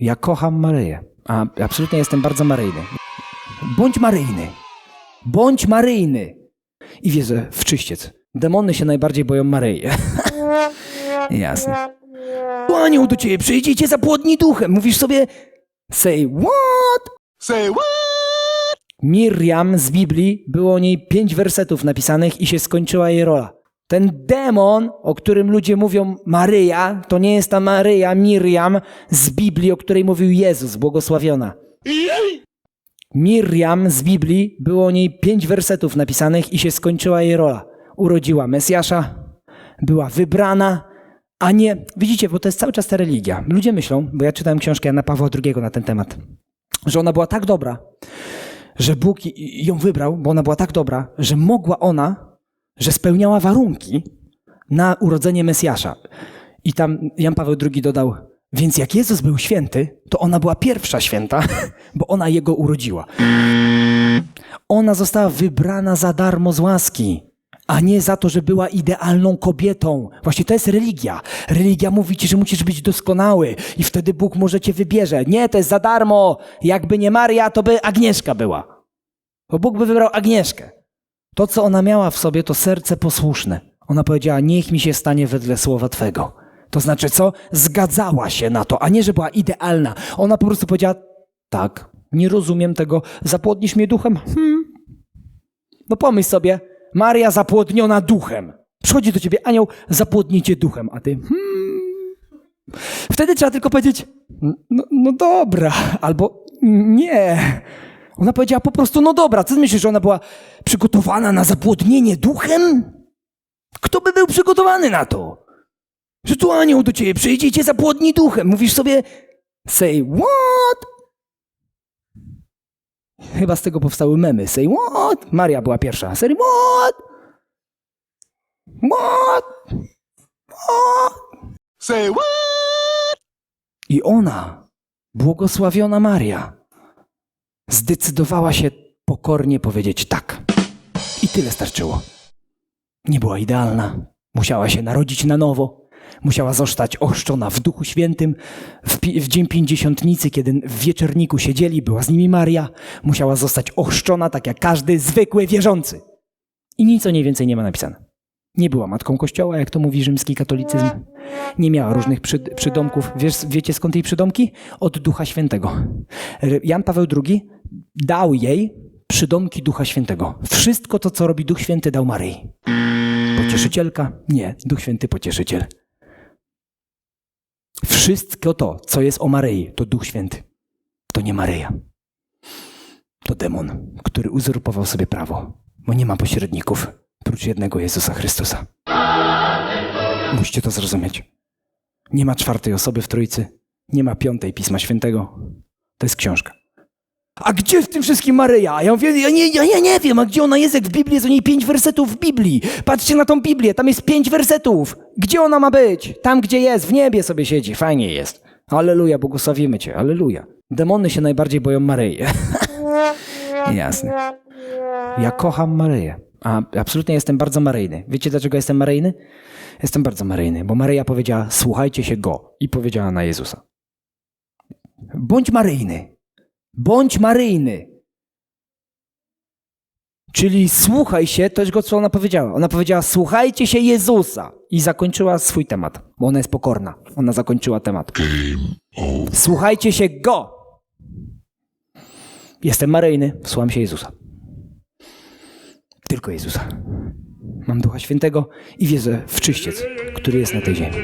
Ja kocham Maryję. A absolutnie jestem bardzo maryjny. Bądź maryjny. Bądź maryjny. I wierzę w czyściec. Demony się najbardziej boją Maryi. Jasne. Anioł do ciebie przyjdzie i cię zapłodni duchem. Mówisz sobie, say what? Say what? Miriam z Biblii, było o niej pięć wersetów napisanych i się skończyła jej rola. Ten demon, o którym ludzie mówią Maryja, to nie jest ta Maryja, Miriam z Biblii, o której mówił Jezus, błogosławiona. Miriam z Biblii, było o niej pięć wersetów napisanych i się skończyła jej rola. Urodziła Mesjasza, była wybrana, a nie... Widzicie, bo to jest cały czas ta religia. Ludzie myślą, bo ja czytałem książkę Jana Pawła II na ten temat, że ona była tak dobra, że Bóg ją wybrał, bo ona była tak dobra, że mogła ona, że spełniała warunki na urodzenie Mesjasza. I tam Jan Paweł II dodał, więc jak Jezus był święty, to ona była pierwsza święta, bo ona jego urodziła. Ona została wybrana za darmo z łaski, a nie za to, że była idealną kobietą. Właśnie to jest religia. Religia mówi ci, że musisz być doskonały i wtedy Bóg może cię wybierze. Nie, to jest za darmo. Jakby nie Maria, to by Agnieszka była. Bo Bóg by wybrał Agnieszkę. To, co ona miała w sobie, to serce posłuszne. Ona powiedziała, niech mi się stanie wedle słowa Twego. To znaczy co? Zgadzała się na to, a nie, że była idealna. Ona po prostu powiedziała, tak, nie rozumiem tego, zapłodnisz mnie duchem? Hmm. No pomyśl sobie, Maria zapłodniona duchem. Przychodzi do ciebie anioł, zapłodni cię duchem, a ty hmm. Wtedy trzeba tylko powiedzieć, no, no dobra, albo nie. Ona powiedziała po prostu, no dobra, co myślisz, że ona była przygotowana na zapłodnienie duchem? Kto by był przygotowany na to? Że tu anioł do ciebie przyjdzie i cię zapłodni duchem. Mówisz sobie, say what? Chyba z tego powstały memy. Say what? Maria była pierwsza. Say what? What? What? Say what? I ona, błogosławiona Maria, zdecydowała się pokornie powiedzieć tak. I tyle starczyło. Nie była idealna. Musiała się narodzić na nowo. Musiała zostać ochrzczona w Duchu Świętym. W, w dzień pięćdziesiątnicy, kiedy w wieczorniku siedzieli, była z nimi Maria. Musiała zostać ochrzczona tak jak każdy zwykły wierzący. I nic o niej więcej nie ma napisane. Nie była matką kościoła, jak to mówi rzymski katolicyzm. Nie miała różnych przy, przydomków. Wiesz, wiecie skąd jej przydomki? Od Ducha Świętego. Jan Paweł II dał jej przydomki Ducha Świętego. Wszystko to, co robi Duch Święty, dał Maryi. Pocieszycielka? Nie, Duch Święty pocieszyciel. Wszystko to, co jest o Maryi, to Duch Święty. To nie Maryja. To demon, który uzurpował sobie prawo, bo nie ma pośredników prócz jednego Jezusa Chrystusa. Musicie to zrozumieć. Nie ma czwartej osoby w Trójcy, nie ma piątej Pisma Świętego. To jest książka. A gdzie w tym wszystkim Maryja? Ja mówię, ja nie, ja, ja nie wiem, a gdzie ona jest, jak w Biblii jest o niej pięć wersetów w Biblii. Patrzcie na tą Biblię, tam jest pięć wersetów. Gdzie ona ma być? Tam, gdzie jest, w niebie sobie siedzi, fajnie jest. Alleluja, błogosławimy cię, alleluja. Demony się najbardziej boją Maryi. Jasne. Ja kocham Maryję. A absolutnie jestem bardzo maryjny. Wiecie dlaczego jestem maryjny? Jestem bardzo maryjny, bo Maryja powiedziała: Słuchajcie się go i powiedziała na Jezusa. Bądź maryjny. Bądź maryjny. Czyli słuchaj się, to jest co ona powiedziała. Ona powiedziała: Słuchajcie się Jezusa. I zakończyła swój temat, bo ona jest pokorna. Ona zakończyła temat. Słuchajcie się go. Jestem maryjny, słucham się Jezusa. Tylko Jezusa. Mam Ducha Świętego i wierzę w czyściec, który jest na tej ziemi.